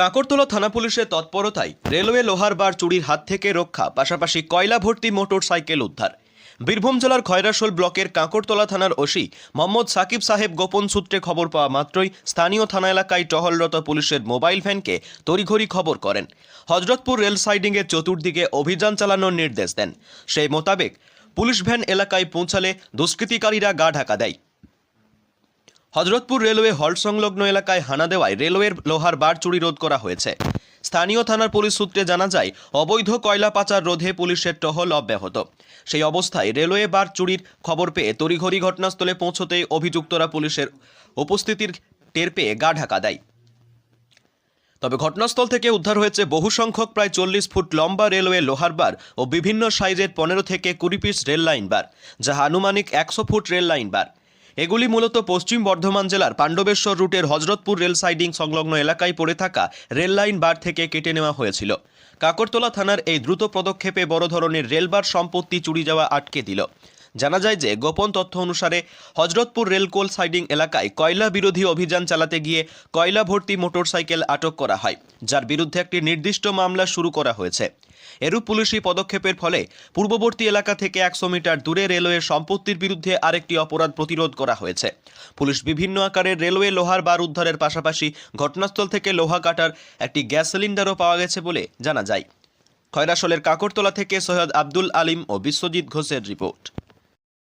কাকরতলা থানা পুলিশের তৎপরতায় রেলওয়ে লোহার বার চুরির হাত থেকে রক্ষা, পাশাপাশি কয়লা ভর্তি মোটর সাইকেল উদ্ধার। বীরভূম জেলার খয়রাশোল ব্লকের কাঁকরতলা থানার ওসি মোহাম্মদ সাকিব সাহেব গোপন সূত্রে খবর পাওয়া মাত্রই স্থানীয় থানা এলাকায় টহলরত পুলিশের মোবাইল ভ্যানকে তড়িঘড়ি খবর করেন। হজরতপুর রেল সাইডিংয়ের চতুর্দিকে অভিযান চালানোর নির্দেশ দেন। সেই মোতাবেক পুলিশ ভ্যান এলাকায় পৌঁছালে দুষ্কৃতিকারীরা গা ঢাকা দেয়। হজরতপুর রেলওয়ে হল্ট সংলগ্ন এলাকায় হানা দেওয়ায় রেলওয়ের লোহার বার চুরি রোধ করা হয়েছে। স্থানীয় থানার পুলিশ সূত্রে জানা যায়, অবৈধ কয়লা পাচার রোধে পুলিশের টহল অব্যাহত। সেই অবস্থায় রেলওয়ে বার চুরির খবর পেয়ে তড়িঘড়ি ঘটনাস্থলে পৌঁছতেই অভিযুক্তরা পুলিশের উপস্থিতির টের পেয়ে গা ঢাকা দেয়। তবে ঘটনাস্থল থেকে উদ্ধার হয়েছে বহু সংখ্যক প্রায় চল্লিশ ফুট লম্বা রেলওয়ে লোহার বার ও বিভিন্ন সাইজের পনেরো থেকে কুড়ি পিস রেল লাইন বার যা আনুমানিক একশো ফুট রেল লাইন বার। এগুলি মূলত পশ্চিম বর্ধমান জেলার পাণ্ডবেশ্বর রুটের হজরতপুর রেল সাইডিং সংলগ্ন এলাকায় পড়ে থাকা রেল লাইন বার থেকে কেটে নেওয়া হয়েছিল। কাকরতলা থানার এই দ্রুত পদক্ষেপে বড় ধরনের রেলবার সম্পত্তি চুরি যাওয়া আটকে দিল। জানা যায় যে গোপন তথ্য অনুসারে হজরতপুর রেলকোল সাইডিং এলাকায় কয়লা বিরোধী অভিযান চালাতে গিয়ে কয়লা ভর্তি মোটরসাইকেল আটক করা হয়, যার বিরুদ্ধে একটি নির্দিষ্ট মামলা শুরু করা হয়েছে। এরূপ পুলিশি পদক্ষেপের ফলে পূর্ববর্তী এলাকা থেকে একশো মিটার দূরে রেলওয়ের সম্পত্তির বিরুদ্ধে আরেকটি অপরাধ প্রতিরোধ করা হয়েছে। পুলিশ বিভিন্ন আকারের রেলওয়ে লোহার বার উদ্ধারের পাশাপাশি ঘটনাস্থল থেকে লোহা কাটার একটি গ্যাস সিলিন্ডারও পাওয়া গেছে বলে জানা যায়। খয়রাসলের কাকরতলা থেকে সৈয়দ আব্দুল আলিম ও বিশ্বজিৎ ঘোষের রিপোর্ট।